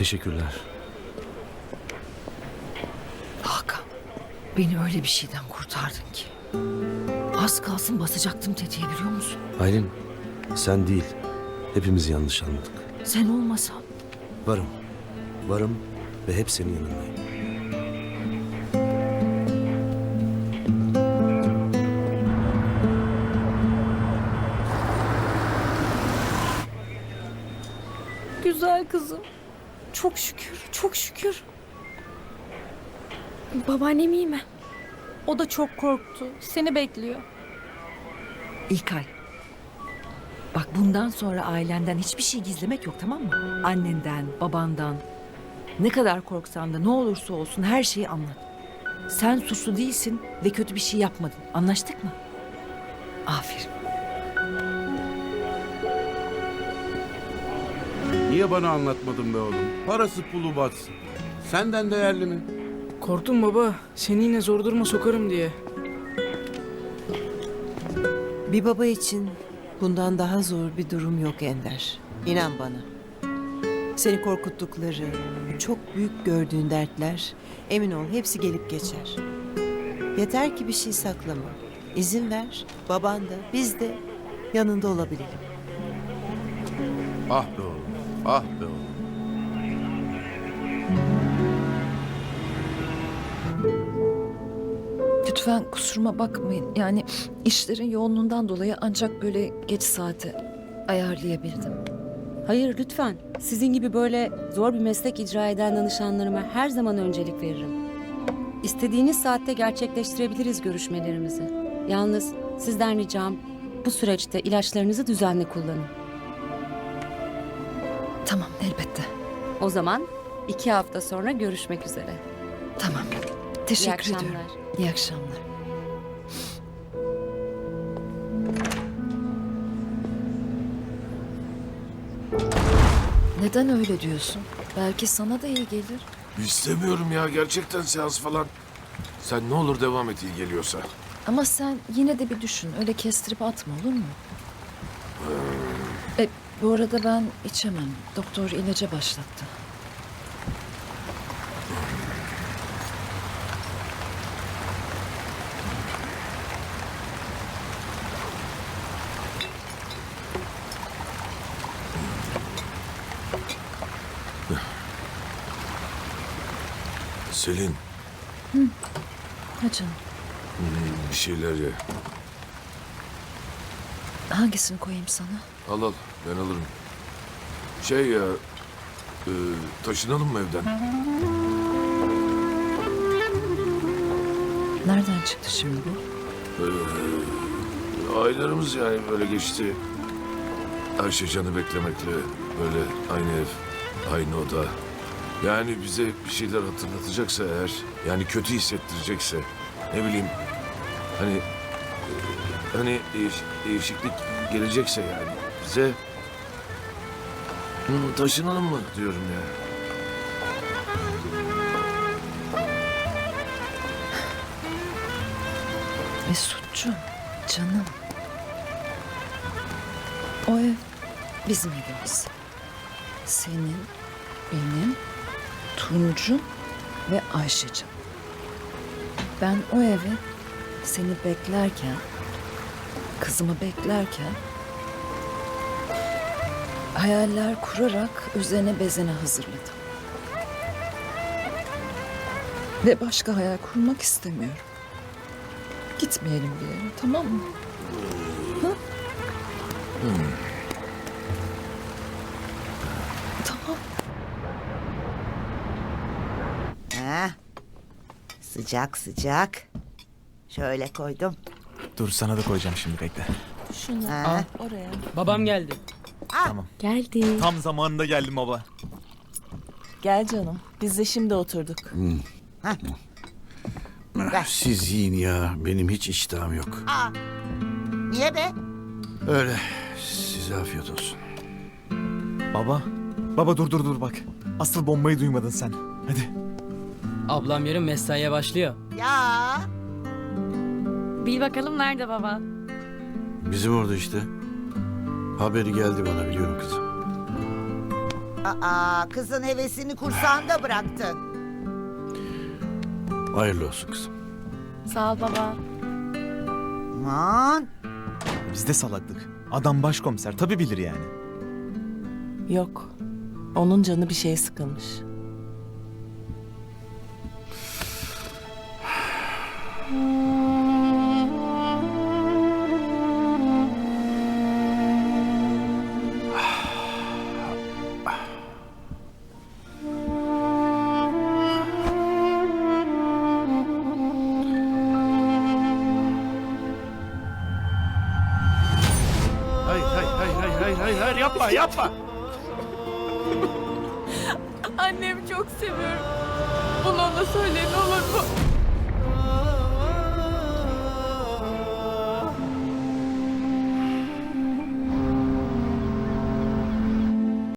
Teşekkürler. Hakan, beni öyle bir şeyden kurtardın ki. Az kalsın basacaktım tetiğe biliyor musun? Aylin, sen değil. Hepimiz yanlış anladık. Sen olmasan Varım. Varım ve hep senin yanındayım. Güzel kızım. Çok şükür, çok şükür. Babaannem iyi mi? O da çok korktu. Seni bekliyor. İlkay. Bak bundan sonra ailenden hiçbir şey gizlemek yok tamam mı? Annenden, babandan. Ne kadar korksan da ne olursa olsun her şeyi anlat. Sen suçlu değilsin ve kötü bir şey yapmadın. Anlaştık mı? Aferin. Niye bana anlatmadın be oğlum? Parası pulu batsın. Senden değerli mi? Korktum baba. Seni yine zor duruma sokarım diye. Bir baba için bundan daha zor bir durum yok Ender. İnan bana. Seni korkuttukları, çok büyük gördüğün dertler, emin ol hepsi gelip geçer. Yeter ki bir şey saklama. İzin ver, baban da, biz de yanında olabilelim. Ah be oğlum. Ah be oğlum. Lütfen kusuruma bakmayın. Yani işlerin yoğunluğundan dolayı ancak böyle geç saate ayarlayabildim. Hayır lütfen. Sizin gibi böyle zor bir meslek icra eden danışanlarıma her zaman öncelik veririm. İstediğiniz saatte gerçekleştirebiliriz görüşmelerimizi. Yalnız sizden ricam bu süreçte ilaçlarınızı düzenli kullanın. Tamam elbette. O zaman iki hafta sonra görüşmek üzere. Tamam. Teşekkür İyi akşamlar. ediyorum. İyi akşamlar. Neden öyle diyorsun? Belki sana da iyi gelir. İstemiyorum ya gerçekten seans falan. Sen ne olur devam et iyi geliyorsa. Ama sen yine de bir düşün. Öyle kestirip atma olur mu? E, bu arada ben içemem. Doktor ilaca başlattı. Selin Ha canım. bir şeyler ye. Hangisini koyayım sana? Al al ben alırım. Şey ya e, taşınalım mı evden? Nereden çıktı şimdi bu? Aylarımız yani böyle geçti. Ayşe canı beklemekle böyle aynı ev, aynı oda. Yani bize bir şeyler hatırlatacaksa eğer, yani kötü hissettirecekse, ne bileyim, hani e, hani değiş- değişiklik gelecekse yani bize Hı, taşınalım mı diyorum ya. Mesut'cum, canım. O ev bizim evimiz. Senin, benim, Tuncu ve Ayşe'cim. Ben o eve seni beklerken, kızımı beklerken hayaller kurarak üzerine bezene hazırladım. Ve başka hayal kurmak istemiyorum. Gitmeyelim bir yere tamam mı? Tamam. Ha? Sıcak sıcak. Şöyle koydum. Dur sana da koyacağım şimdi bekle. Ha? Oraya. Babam geldi. Geldi. Tam zamanında geldim baba. Gel canım. Biz de şimdi oturduk. Siz yiyin ya. Benim hiç iştahım yok. Niye be? Öyle. Size afiyet olsun. Baba. Baba dur dur dur bak. Asıl bombayı duymadın sen. Hadi. Ablam yarın mesaiye başlıyor. Ya. Bil bakalım nerede baba? Bizim orada işte. Haberi geldi bana biliyorum kızım. Aa, kızın hevesini kursağında bıraktın. Hayırlı olsun kızım. Sağ ol baba. Aman. Biz de salaklık. Adam başkomiser tabii bilir yani. Yok. Onun canı bir şeye sıkılmış. Hayır hayır hayır yapma yapma. Annemi çok seviyorum. Bunu ona söyle ne olur mu?